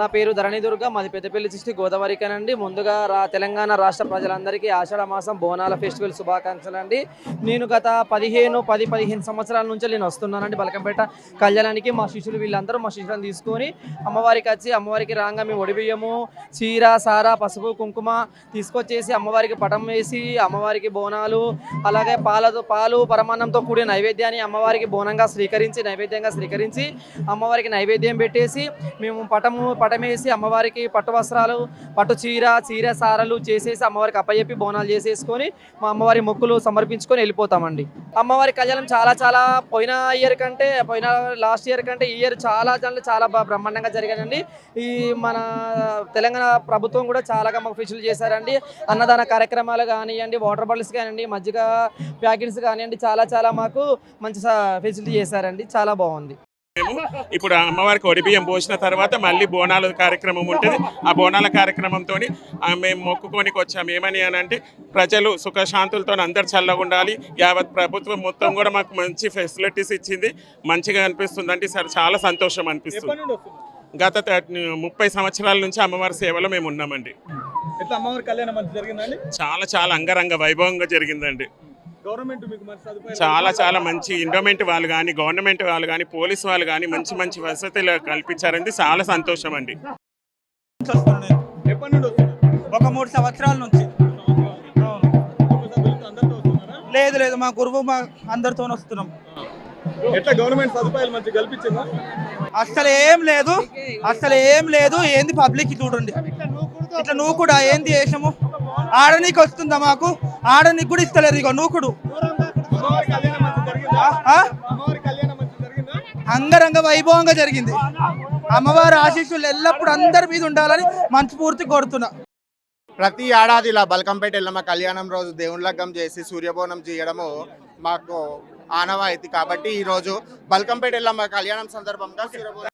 నా పేరు ధరణి దుర్గ. మాది పెద్దపల్లి డిస్టిక్ గోదావరికేనండి. అండి ముందుగా రా తెలంగాణ రాష్ట్ర ప్రజలందరికీ ఆషాఢ మాసం బోనాల ఫెస్టివల్ శుభాకాంక్షలు అండి నేను గత పదిహేను పది పదిహేను సంవత్సరాల నుంచి నేను వస్తున్నానండి బలకంపేట కళ్యాణానికి. మా శిష్యులు వీళ్ళందరూ మా శిష్యులను తీసుకొని అమ్మవారికి వచ్చి అమ్మవారికి రాగా మేము ఒడిబియ్యము చీర సార పసుపు కుంకుమ తీసుకొచ్చేసి అమ్మవారికి పటం వేసి అమ్మవారికి బోనాలు అలాగే పాలతో పాలు పరమాన్నంతో కూడిన నైవేద్యాన్ని అమ్మవారికి బోనంగా స్వీకరించి నైవేద్యంగా స్వీకరించి అమ్మవారికి నైవేద్యం పెట్టేసి మేము పటము పటం వేసి అమ్మవారికి పట్టు వస్త్రాలు పట్టు చీర చీర సారలు చేసేసి అమ్మవారికి అప్పచెప్పి బోనాలు చేసేసుకొని మా అమ్మవారి మొక్కులు సమర్పించుకొని వెళ్ళిపోతామండి. అమ్మవారి కళ్యాణం చాలా చాలా పోయిన ఇయర్ కంటే పోయిన లాస్ట్ ఇయర్ కంటే ఈ ఇయర్ చాలా చాలా చాలా బాగా బ్రహ్మాండంగా జరిగాయండి. ఈ మన తెలంగాణ ప్రభుత్వం కూడా చాలాగా మాకు ఫెసిలిటీ చేశారండి. అన్నదాన కార్యక్రమాలు కానివ్వండి వాటర్ బాటిల్స్ కానివ్వండి మజ్జిగ ప్యాకెట్స్ కానివ్వండి చాలా చాలా మాకు మంచి ఫెసిలిటీ చేశారండి. చాలా బాగుంది. మేము. ఇప్పుడు అమ్మవారికి ఒడిబియ్యం పోసిన తర్వాత మళ్ళీ బోనాల కార్యక్రమం ఉంటుంది. ఆ బోనాల కార్యక్రమంతో మేము మొక్కుకోనికి వచ్చాము ఏమని అని అంటే ప్రజలు సుఖశాంతులతో అందరు చల్లగా ఉండాలి. యావత్ ప్రభుత్వం మొత్తం కూడా మాకు మంచి ఫెసిలిటీస్ ఇచ్చింది. మంచిగా అనిపిస్తుంది. అంటే సార్ చాలా సంతోషం అనిపిస్తుంది. గత ముప్పై సంవత్సరాల నుంచి అమ్మవారి సేవలో మేము ఉన్నామండి. ఎట్లా అమ్మవారి కళ్యాణం జరిగిందండి? చాలా చాలా అంగరంగ వైభవంగా జరిగిందండి. గవర్నమెంట్ మీకు మరి సదుపాయాలు చాలా చాలా మంచి ఇండోమెంట్ వాళ్ళు కానీ గవర్నమెంట్ వాళ్ళు కానీ పోలీస్ వాళ్ళు కానీ మంచి మంచి వసతులు కల్పించారండి. చాలా సంతోషం అండి. ఒక మూడు సంవత్సరాల నుంచి. లేదు లేదు మా గురువు మా అందరితో వస్తున్నాం. ఎట్లా గవర్నమెంట్ సదుపాయాలు మంచి కల్పించిందా? అసలు ఏం లేదు అసలు ఏం లేదు. ఏంది పబ్లిక్ చూడండి. ఇట్లా నువ్వు కూడా ఏంది వేషము ఆడనీకి వస్తుందా మాకు? ఆడనీకి కూడా ఇస్తలేరు ఇగో నూకుడు అంగరంగ వైభవంగా జరిగింది. అమ్మవారి ఆశీస్సులు ఎల్లప్పుడు అందరి మీద ఉండాలని మనస్ఫూర్తి కోరుతున్నా. ప్రతి ఏడాది ఇలా బల్కంపేట ఎల్లమ్మ కళ్యాణం రోజు దేవుని లగ్గం చేసి సూర్యబోనం చేయడము మాకు ఆనవాయితీ. కాబట్టి ఈరోజు బల్కంపేట ఎల్లమ్మ కళ్యాణం సందర్భంగా సూర్యబోనం